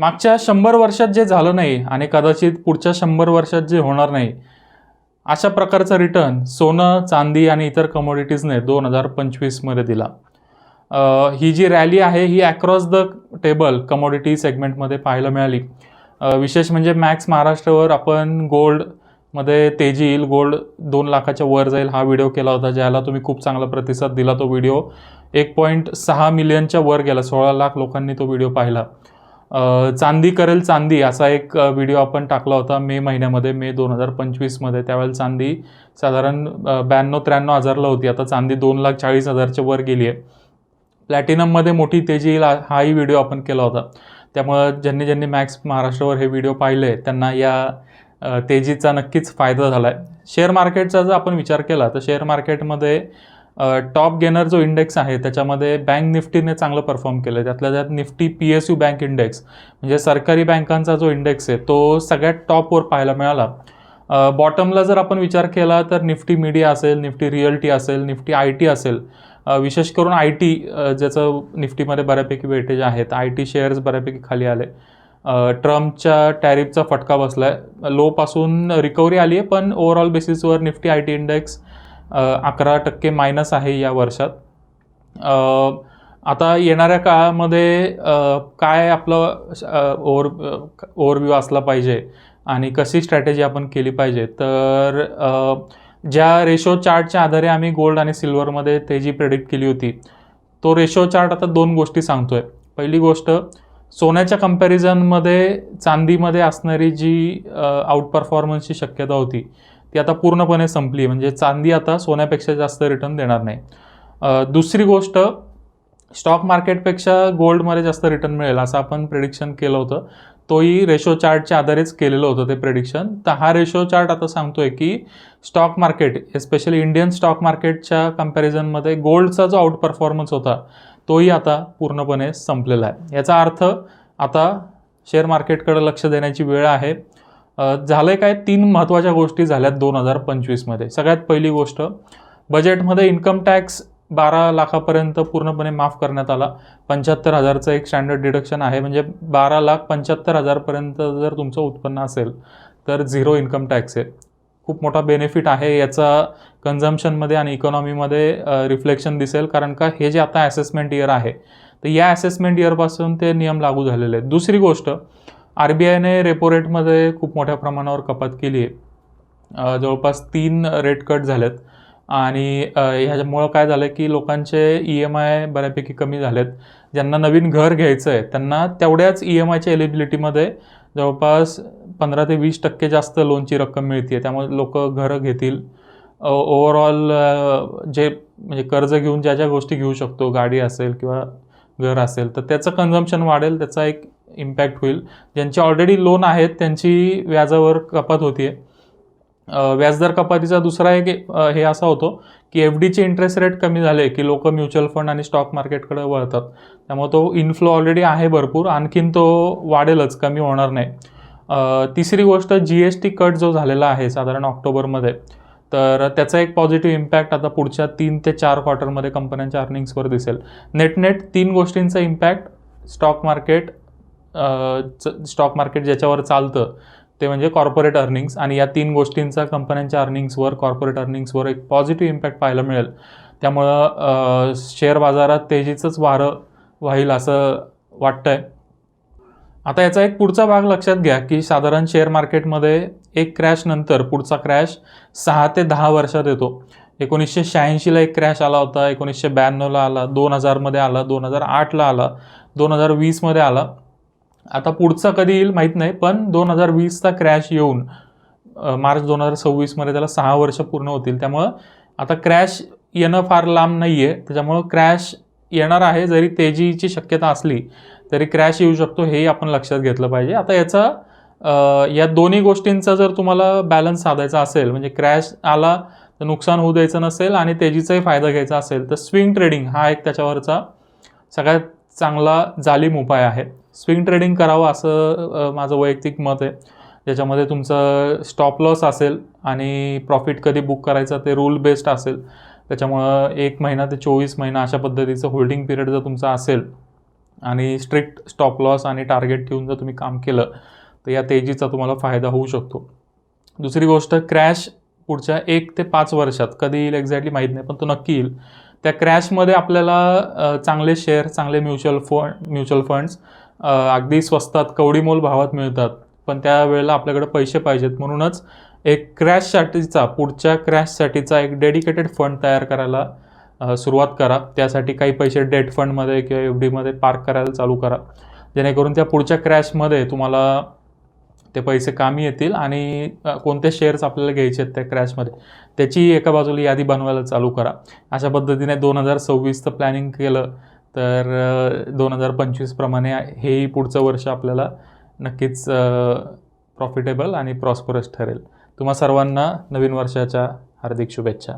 मागच्या शंभर वर्षात जे झालं नाही आणि कदाचित पुढच्या शंभर वर्षात जे होणार नाही अशा प्रकारचा रिटर्न सोनं चांदी आणि इतर कमोडिटीजने दोन हजार पंचवीसमध्ये दिला. ही जी रॅली आहे ही अक्रॉस द टेबल कमोडिटी सेगमेंटमध्ये पाहायला मिळाली. विशेष म्हणजे मॅक्स महाराष्ट्रावर आपण गोल्डमध्ये तेजी येईल गोल्ड दोन लाखाच्या वर जाईल हा व्हिडिओ केला होता ज्याला तुम्ही खूप चांगला प्रतिसाद दिला तो व्हिडिओ एक पॉईंट सहा मिलियनच्या वर गेला सोळा लाख लोकांनी तो व्हिडिओ पाहिला. चांदी करेल चांदी असा एक व्हिडिओ आपण टाकला होता मे महिन्यामध्ये मे दोन हजार पंचवीसमध्ये. त्यावेळेला चांदी साधारण ब्याण्णव त्र्याण्णव हजारला होती. आता चांदी दोन लाख चाळीस हजारच्या वर गेली आहे. प्लॅटिनममध्ये मोठी तेजी येईल हा- हाही व्हिडिओ आपण केला होता. त्यामुळं ज्यांनी ज्यांनी मॅक्स महाराष्ट्रावर हे व्हिडिओ पाहिले त्यांना या तेजीचा नक्कीच फायदा झाला आहे शेअर मार्केटचा जर आपण विचार केला तर शेअर मार्केटमध्ये टॉप गेनर जो इंडेक्स आहे त्याच्यामध्ये बँक निफ्टीने चांगलं परफॉर्म केलं त्यातल्या त्यात Nifty P S U bank index म्हणजे सरकारी बँकांचा जो इंडेक्स आहे तो सगळ्यात टॉपवर पाहायला मिळाला. बॉटमला जर आपण विचार केला तर निफ्टी मीडिया असेल निफ्टी रिअल्टी असेल निफ्टी आय टी असेल. विशेष करून आय टी ज्याचं निफ्टीमध्ये बऱ्यापैकी वेटेज आहेत. आय टी शेअर्स बऱ्यापैकी खाली आले. ट्रम्पच्या टॅरिफचा फटका बसला आहे लोपासून रिकव्हरी आली आहे पण ओव्हरऑल बेसिसवर निफ्टी आय टी इंडेक्स अकरा टक्के मायनस आहे या वर्षात. आता येणाऱ्या काळामध्ये काय आपलं ओवर ओव्हरव्ह्यू असला पाहिजे आणि कशी स्ट्रॅटेजी आपण केली पाहिजे? तर ज्या रेशो चार्टच्या आधारे आम्ही गोल्ड आणि सिल्वरमध्ये ते जी प्रेडिक्ट केली होती तो रेशो चार्ट आता दोन गोष्टी सांगतोय. पहिली गोष्ट सोन्याच्या कम्पॅरिझनमध्ये चांदीमध्ये असणारी जी आउट परफॉर्मन्सची शक्यता होती ती आता पूर्णपणे संपली. म्हणजे चांदी आता सोन्यापेक्षा जास्त रिटर्न देणार नाही. दुसरी गोष्ट स्टॉक मार्केटपेक्षा गोल्डमध्ये जास्त रिटर्न मिळेल असं आपण प्रेडिक्शन केलं होतं. तोही रेशो चार्टच्या आधारेच केलेलं होतं ते प्रेडिक्शन तर हा रेशो चार्ट आता सांगतोय की stock market especially Indian stock मार्केटच्या कम्पॅरिझनमध्ये गोल्डचा जो आउट परफॉर्मन्स होता तोही आता पूर्णपणे संपलेला आहे. याचा अर्थ आता शेअर मार्केटकडे लक्ष देण्याची वेळ आहे. झालंय काय? तीन महत्त्वाच्या गोष्टी झाल्यात दोन हजार पंचवीसमध्ये. सगळ्यात पहिली गोष्ट बजेटमध्ये इन्कम टॅक्स बारा लाखापर्यंत पूर्णपणे माफ करण्यात आला. पंच्याहत्तर हजारचं एक स्टँडर्ड डिडक्शन आहे. म्हणजे बारा लाख पंच्याहत्तर हजारपर्यंत जर तुमचं उत्पन्न असेल तर झिरो इन्कम टॅक्स आहे. खूप मोठा बेनिफिट आहे याचा कन्झम्शनमध्ये आणि इकॉनॉमीमध्ये रिफ्लेक्शन दिसेल. कारण का? हे जे आता ॲसेसमेंट इयर आहे तर या ॲसेसमेंट इयरपासून ते नियम लागू झालेले आहेत. दुसरी गोष्ट आर बी आयने रेपो रेटमध्ये खूप मोठ्या प्रमाणावर कपात केली आहे जवळपास तीन रेट कट झालेत. आणि ह्याच्यामुळं काय झालं की लोकांचे ई एम आय बऱ्यापैकी कमी झालेत. ज्यांना नवीन घर घ्यायचं आहे त्यांना तेवढ्याच ई एम आयच्या एलिजिबिलिटीमध्ये जवळपास पंधरा ते वीस टक्के जास्त लोनची रक्कम मिळते त्यामुळे लोक घरं घेतील. ओव्हरऑल जे म्हणजे कर्ज घेऊन ज्या ज्या गोष्टी घेऊ शकतो गाडी असेल किंवा घर असेल तर त्याचं कन्झम्पशन वाढेल. त्याचा एक इम्पॅक्ट होईल. ज्यांचे ऑलरेडी लोन आहेत त्यांची व्याजावर कपात होती आहे व्याजदर कपातीचा दुसरा एक हे असा होतो की एफ डीचे इंटरेस्ट रेट कमी झाले की लोक म्युच्युअल फंड आणि स्टॉक मार्केटकडे वळतात. त्यामुळे तो इन्फ्लो ऑलरेडी आहे भरपूर आणखीन तो वाढेलच कमी होणार नाही. तिसरी गोष्ट जी एस टी कट जो झालेला आहे साधारण ऑक्टोबरमध्ये तर त्याचा एक पॉझिटिव्ह इम्पॅक्ट आता पुढच्या तीन ते चार क्वार्टरमध्ये कंपन्यांच्या अर्निंग्सवर दिसेल. नेट नेट तीन गोष्टींचा impact stock market stock market ज्याच्यावर चालतं ते म्हणजे कॉर्पोरेट अर्निंग्स आणि या तीन गोष्टींचा कंपन्यांच्या अर्निंग्सवर कॉर्पोरेट अर्निंग्सवर एक पॉझिटिव्ह इम्पॅक्ट पाहायला मिळेल. त्यामुळं शेअर बाजारात तेजीचंच वारं वाहील असं वाटतंय. आता याचा एक पुढचा भाग लक्षात घ्या की साधारण शेअर मार्केटमध्ये एक क्रॅश नंतर पुढचा क्रॅश सहा ते दहा वर्षात येतो. एकोणीसशे शहाऐंशीला एक क्रॅश आला होता एकोणीसशे ब्याण्णवला आला दोन हजारमध्ये आला दोन हजार आठला आला दोन हजार वीसमध्ये आला. आता पुढचा कधी येईल माहीत नाही पण दोन हजार वीसचा क्रॅश येऊन मार्च दोन हजार सव्वीसमध्ये त्याला सहा वर्ष पूर्ण होतील. त्यामुळं आता क्रॅश येणं फार लांब नाही आहे त्याच्यामुळं क्रॅश येणार आहे जरी तेजीची शक्यता असली तरी क्रॅश येऊ शकतो हेही आपण लक्षात घेतलं पाहिजे. आता याचा या दोन्ही गोष्टींचा जर तुम्हाला बॅलन्स साधायचा असेल म्हणजे क्रॅश आला तर नुकसान होऊ द्यायचं नसेल आणि तेजीचाही फायदा घ्यायचा असेल तर स्विंग ट्रेडिंग हा एक त्याच्यावरचा सगळ्यात चांगला जालीम उपाय आहे. स्विंग ट्रेडिंग करावं असं माझं वैयक्तिक मत आहे. ज्याच्यामध्ये तुमचं स्टॉप लॉस असेल आणि प्रॉफिट कधी बुक करायचं ते रूल बेस्ड असेल. त्याच्यामुळं एक महिना ते चोवीस महिना अशा पद्धतीचं होल्डिंग पिरियड जर तुमचा असेल आणि स्ट्रिक्ट स्टॉप लॉस आणि टार्गेट ठेवून जर तुम्ही काम केलं तर या तेजीचा तुम्हाला फायदा होऊ शकतो. दुसरी गोष्ट क्रॅश पुढच्या एक ते पाच वर्षात कधी येईल एक्झॅक्टली माहीत नाही पण तो नक्की येईल. त्या क्रॅशमध्ये आपल्याला चांगले शेअर चांगले म्युच्युअल फंड म्युच्युअल फंड्स अगदी स्वस्तात कवडीमोल भावात मिळतात. पण त्यावेळेला आपल्याकडे पैसे पाहिजेत. म्हणूनच एक क्रॅशसाठीचा पुढच्या क्रॅशसाठीचा एक डेडिकेटेड फंड तयार करायला सुरुवात करा. त्यासाठी काही पैसे डेट फंडमध्ये किंवा एफ डीमध्ये पार्क करायला चालू करा. जेणेकरून त्या पुढच्या क्रॅशमध्ये तुम्हाला ते पैसे कामी येतील आणि कोणते शेअर्स आपल्याला घ्यायचे आहेत त्या क्रॅशमध्ये त्याची एका बाजूला यादी बनवायला चालू करा. अशा पद्धतीने दोन हजार सव्वीसचं प्लॅनिंग केलं. तर दोन हजार पंचवीसप्रमाणे हेही पुढचं वर्ष आपल्याला नक्कीच प्रॉफिटेबल आणि प्रॉस्परस ठरेल. तुम्हा सर्वांना नवीन वर्षाच्या हार्दिक शुभेच्छा.